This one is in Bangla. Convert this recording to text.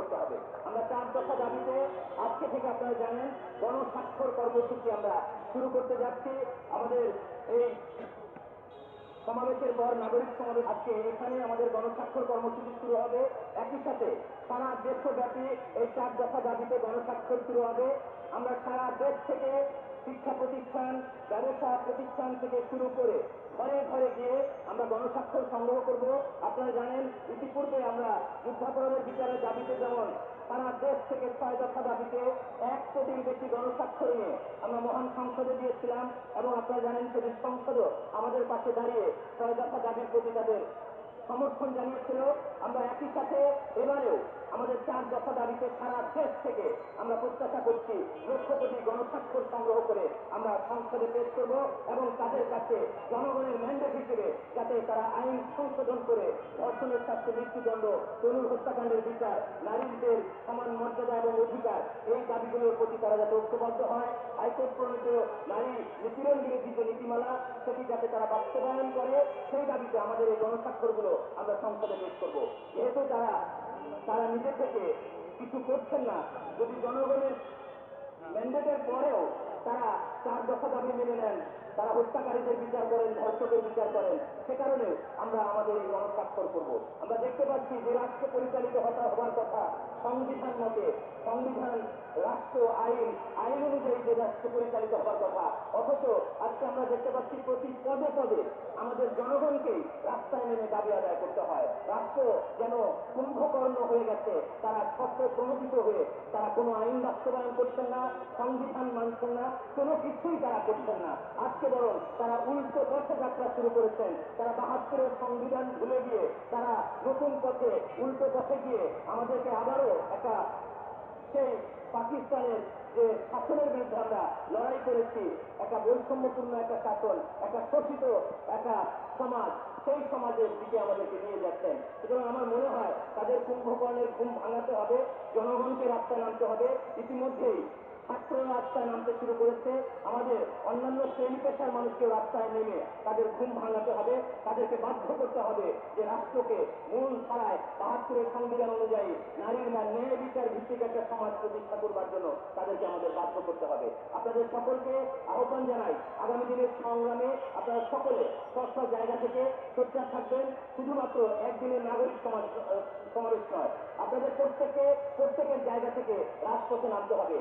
করতে হবে। আমরা চার দফা দাবিতে আজকে থেকে আপনারা জানেন, গণস্বাক্ষর কর্মসূচি আমরা শুরু করতে যাচ্ছি। আমাদের এই সমাবেশের পর নাগরিক সমাবেশ আজকে এখানে আমাদের গণস্বাক্ষর কর্মসূচি শুরু হবে। একই সাথে সারা দেশব্যাপী এই চার দফা দাবিতে গণস্বাক্ষর শুরু হবে। আমরা সারা দেশ থেকে শিক্ষা প্রতিষ্ঠান, ব্যবসা প্রতিষ্ঠান থেকে শুরু করে ঘরে ঘরে গিয়ে আমরা গণস্বাক্ষর সংগ্রহ করব। আপনারা জানেন, ইতিপূর্বে আমরা যুদ্ধাপরাধের বিচারের দাবিতে যেমন সারা দেশ থেকে ছয় দফা দাবিতে এক কোটির বেশি গণস্বাক্ষর নিয়ে আমরা মহান সংসদে দিয়েছিলাম এবং আপনারা জানেন সেদিন সংসদও আমাদের পাশে দাঁড়িয়ে ছয় দফা দাবির প্রতি তাদের সমর্থন জানিয়েছিল। আমরা একই সাথে এবারেও আমাদের চার দফা দাবিতে সারা দেশ থেকে আমরা প্রত্যাশা করছি লক্ষ কোটি গণস্বাক্ষর সংগ্রহ করে আমরা সংসদে পেশ করব এবং তাদের কাছে জনগণের ম্যান্ডেট হিসেবে যাতে তারা আইন সংশোধন করে ধর্ষণের শাস্তি মৃত্যুদণ্ড, তরুণ হত্যাকাণ্ডের বিচার, নারীদের সমান মর্যাদা এবং অধিকার, এই দাবিগুলোর প্রতি তারা যাতে ঐক্যবদ্ধ হয়। হাইকোর্ট প্রণীত নারী নিপীড়ন বিরোধী যে নীতিমালা, সেটি যাতে তারা বাস্তবায়ন করে, সেই দাবিতে আমাদের এই গণস্বাক্ষরগুলো আমরা সংসদে পেশ করব। যেহেতু তারা তারা নিজে থেকে কিছু করছেন না, যদি জনগণের ম্যান্ডেটের পরেও তারা চার দফা দাবি মেনে নেন, তারা হত্যাকারীদের বিচার করেন, ধর্ষকের বিচার করেন, সে কারণে আমরা আমাদের এই গণস্বাক্ষর করব। আমরা দেখতে পাচ্ছি যে রাষ্ট্র পরিচালিত হতা হওয়ার কথা সংবিধান মতে সংবিধান রাষ্ট্র আইন আইন অনুযায়ী যে রাষ্ট্র পরিচালিত হওয়ার কথা, অথচ আজকে আমরা দেখতে পাচ্ছি প্রতি পদে পদে আমাদের জনগণকেই রাস্তায় নেমে দাবি আদায় করতে হয়। রাষ্ট্র যেন কুম্ভকর্ণ হয়ে গেছে, তারা সত্য প্রণোদিত হয়ে, তারা কোনো আইন বাস্তবায়ন করছেন না, সংবিধান মানছেন না, কোনো কিছুই তারা করছেন না। আজকে বরং তারা উল্টো পথে যাত্রা শুরু করেছেন, তারা বাহাত্তরের সংবিধান ভুলে গিয়ে, তারা নতুন পথে উল্টো পথে গিয়ে আমাদেরকে আবারও একটা সেই পাকিস্তানের, যে শাসনের বিরুদ্ধে আমরা লড়াই করেছি, একটা বৈষম্যপূর্ণ একটা শাসন, একটা শোষিত একটা সমাজ, সেই সমাজের দিকে আমাদেরকে নিয়ে যাচ্ছেন। সুতরাং আমার মনে হয় তাদের কুম্ভকর্ণের ঘুম ভাঙাতে হবে, জনগণকে রাস্তায় নামতে হবে। ইতিমধ্যেই ছাত্ররা রাস্তায় নামতে শুরু করেছে। আমাদের অন্যান্য শ্রেণি পেশার মানুষকে রাস্তায় নেমে তাদের ঘুম ভাঙাতে হবে। তাদেরকে বাধ্য করতে হবে যে রাষ্ট্রকে মূল বাহাত্তরের সংবিধান অনুযায়ী নারীর না ন্যায় বিচার ভিত্তিক একটা সমাজ প্রতিষ্ঠা করবার জন্য তাদেরকে আমাদের বাধ্য করতে হবে। আপনাদের সকলকে আহ্বান জানাই, আগামী দিনের সংগ্রামে আপনারা সকলে স্ব জায়গা থেকে সোচ্চার থাকবেন, শুধুমাত্র একদিনের নাগরিক সমাজ সমাবেশ নয়, আপনাদের প্রত্যেকে প্রত্যেকের জায়গা থেকে রাজপথে নামতে হবে।